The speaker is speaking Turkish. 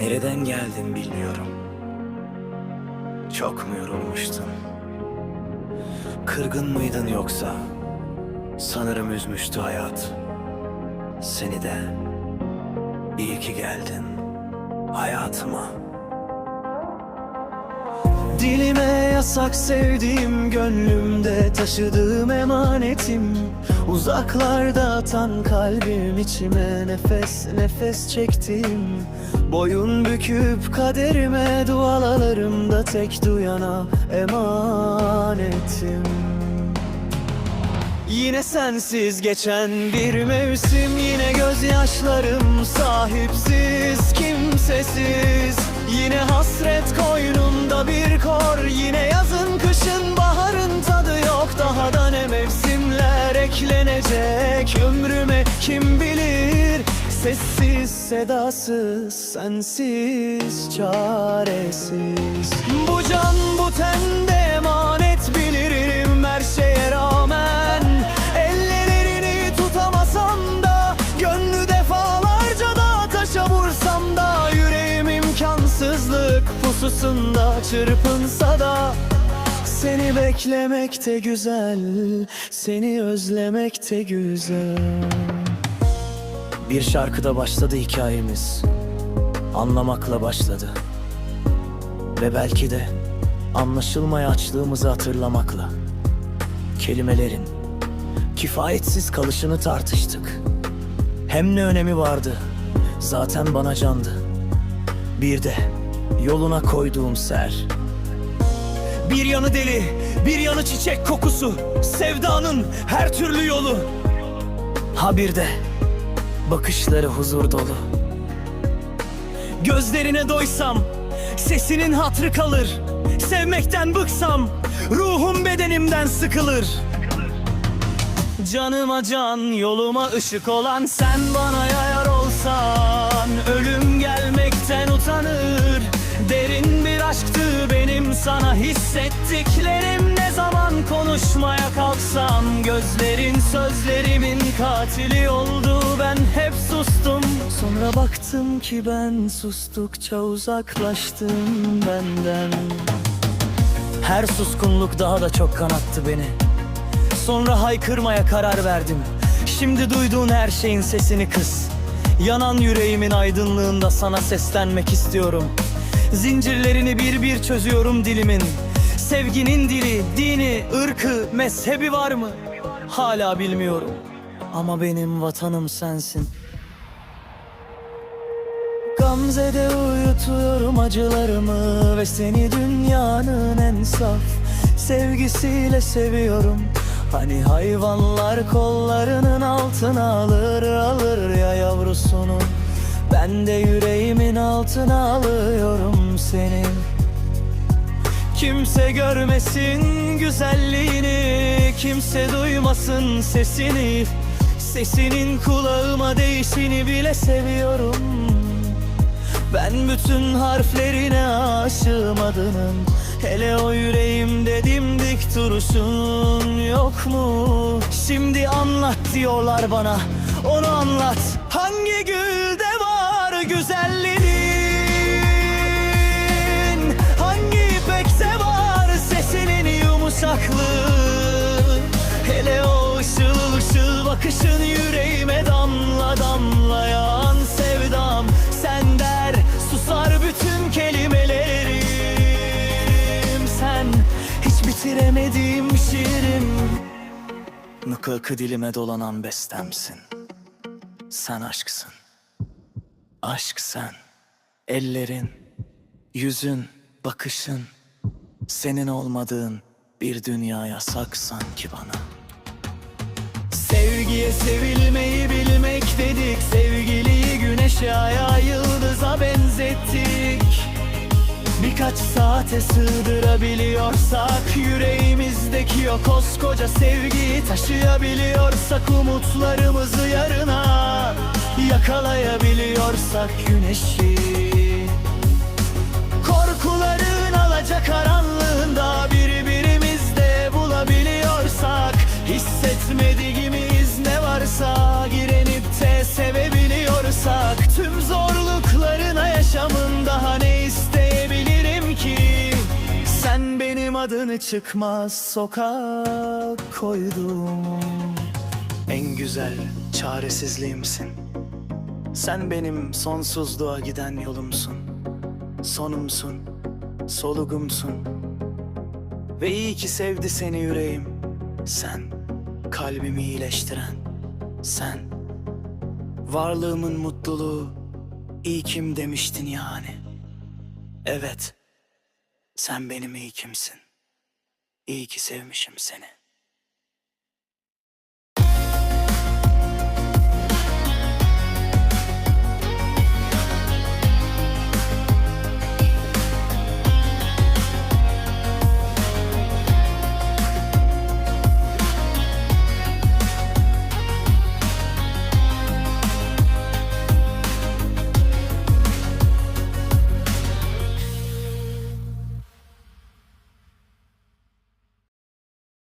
Nereden geldin bilmiyorum. Çok mu yorulmuştun? Kırgın mıydın yoksa? Sanırım üzmüştü hayat. Seni de. İyi ki geldin hayatıma. Dilime yasak sevdiğim gönlümde taşıdığım emanetim. Uzaklarda atan kalbim içime nefes nefes çektim Boyun büküp kaderime dualarımda tek duyana emanetim. Yine sensiz geçen bir mevsim Yine gözyaşlarım sahipsiz kimsesiz Yine hasret koynumda bir kor Yine yazın kışın baharın tadı yok. Daha da ne mevsimler eklenecek ömrüme kim bilir? Sessiz sedasız sensiz çaresiz pususunda çırpınsa da Seni beklemek de güzel Seni özlemek de güzel. Bir şarkıda başladı hikayemiz Anlamakla başladı. Ve belki de Anlaşılmaya açlığımızı hatırlamakla. Kelimelerin Kifayetsiz kalışını tartıştık. Hem ne önemi vardı Zaten bana candı. Bir de Yoluna koyduğum ser. Bir yanı deli Bir yanı çiçek kokusu Sevdanın her türlü yolu. Ha bir de Bakışları huzur dolu. Gözlerine doysam Sesinin hatrı kalır. Sevmekten bıksam Ruhum bedenimden sıkılır. Canıma can, yoluma ışık olan sen bana yayar hissettiklerim Ne zaman konuşmaya kalksam Gözlerin sözlerimin katili oldu. Ben hep sustum. Sonra baktım ki ben sustukça uzaklaştım benden. Her suskunluk daha da çok kanattı beni. Sonra haykırmaya karar verdim. Şimdi duyduğun her şeyin sesini kıs. Yanan yüreğimin aydınlığında sana seslenmek istiyorum Zincirlerini bir bir çözüyorum dilimin. Sevginin dili, dini, ırkı, mezhebi var mı? Hala bilmiyorum. Ama benim vatanım sensin. Gamze'de uyutuyorum acılarımı Ve seni dünyanın en saf Sevgisiyle seviyorum. Hani hayvanlar kollarının altına alır alır ya yavrusunu. Ben de yüreğimin altına alıyorum seni Kimse görmesin güzelliğini Kimse duymasın sesini. Sesinin kulağıma değişini bile seviyorum. Ben bütün harflerine aşığım adının. Hele o yüreğimde dimdik duruşun yok mu? Şimdi anlat diyorlar bana Onu anlat. Hangi gülde var güzelliğin Mıkı ıkı dilime dolanan bestemsin. Sen aşksın. Aşk sen. Ellerin Yüzün Bakışın Senin olmadığın bir dünya yasak sanki bana. Sevgiye sevilmeyi bilmek dedik Sevgiliyi güneşe aya yıldıza benzettik Birkaç saate sığdırabiliyorsak Yüreğimizdeki o koskoca sevgiyi taşıyabiliyorsak Umutlarımızı yarına yakalayabiliyorsak güneşi adını çıkmaz sokağa koydum. En güzel çaresizliğimsin. Sen benim sonsuzluğa giden yolumsun. Sonumsun, solugumsun. Ve iyi ki sevdi seni yüreğim. Sen, kalbimi iyileştiren Sen, varlığımın mutluluğu İyi kim demiştin yani. Evet sen benim iyi kimsin. İyi ki sevmişim seni.